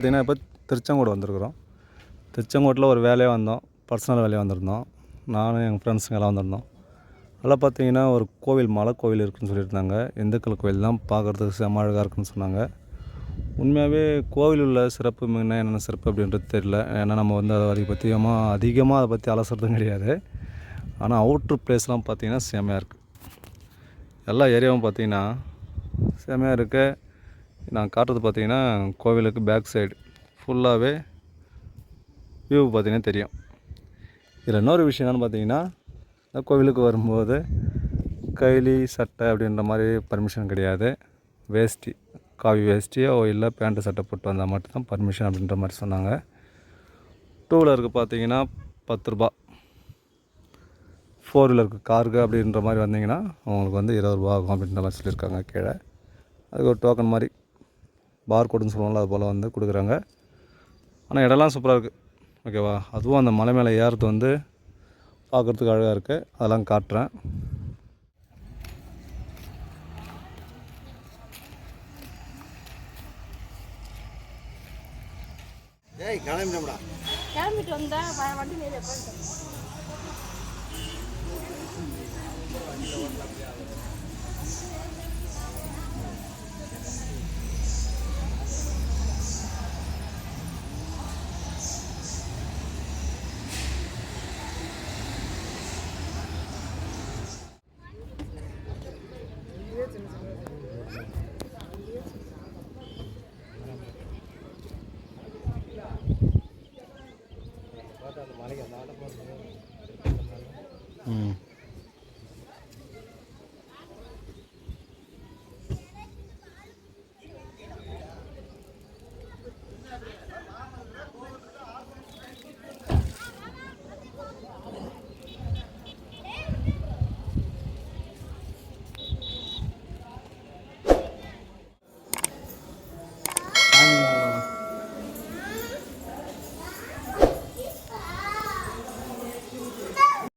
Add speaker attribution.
Speaker 1: பார்த்திங்கன்னா இப்போ திருச்செங்கோடு வந்திருக்கிறோம். திருச்செங்கோட்டில் ஒரு வேலையாக வந்தோம். பர்சனல் வேலையாக வந்திருந்தோம். நானும் எங்கள் ஃப்ரெண்ட்ஸுங்க எல்லாம் வந்திருந்தோம். அதெல்லாம் பார்த்தீங்கன்னா ஒரு கோவில் மலை கோவில் இருக்குதுன்னு சொல்லியிருந்தாங்க. இந்துக்கள் கோவில் தான் பார்க்குறதுக்கு செம அழகாக இருக்குன்னு சொன்னாங்க. உண்மையாகவே கோவில் உள்ள சிறப்பு என்ன என்னென்ன சிறப்பு அப்படின்றது தெரியல. ஏன்னா நம்ம வந்து அதை அதை பற்றியமாக அதிகமாக அதை பற்றி அலசுறதும் கிடையாது. ஆனால் அவுட்ரு பிளேஸ்லாம் பார்த்திங்கன்னா செமையாக இருக்குது எல்லா ஏரியாவும் பார்த்திங்கன்னா செமையாக இருக்குது நான் காட்டுறது பார்த்தீங்கன்னா கோவிலுக்கு பேக் சைடு ஃபுல்லாகவே வியூ பார்த்தீங்கன்னா தெரியும். இதில் இன்னொரு விஷயம் என்னென்னு பார்த்தீங்கன்னா கோவிலுக்கு வரும்போது கைலி சட்டை அப்படின்ற மாதிரி பர்மிஷன் கிடையாது. வேஷ்டி காவி வேஷ்டியோ இல்லை பேண்ட்டு சட்டை போட்டு வந்தால் மட்டும்தான் பர்மிஷன் அப்படின்ற மாதிரி சொன்னாங்க. டூ வீலருக்கு பார்த்தீங்கன்னா பத்து ரூபா. ஃபோர் வீலருக்கு காருக்கு அப்படின்ற மாதிரி வந்தீங்கன்னா உங்களுக்கு வந்து இருபது ரூபா ஆகும் அப்படின்ற மாதிரி சொல்லியிருக்காங்க கீழே. அதுக்கு ஒரு டோக்கன் மாதிரி பார் கோடுன்னு சொல்லுவாங்கள்ல அது போல் வந்து கொடுக்குறாங்க. ஆனால் இடம்லாம் சூப்பராக இருக்குது ஓகேவா அதுவும் அந்த மலை மேலே ஏறுறது வந்து பார்க்குறதுக்கு அழகாக இருக்குது அதெல்லாம் காட்டுறேன்.
Speaker 2: ஏய் கிளம்பிட்டோம்டா.
Speaker 3: கிளம்பிட்டு வந்தா வண்டி மேலே Hmm.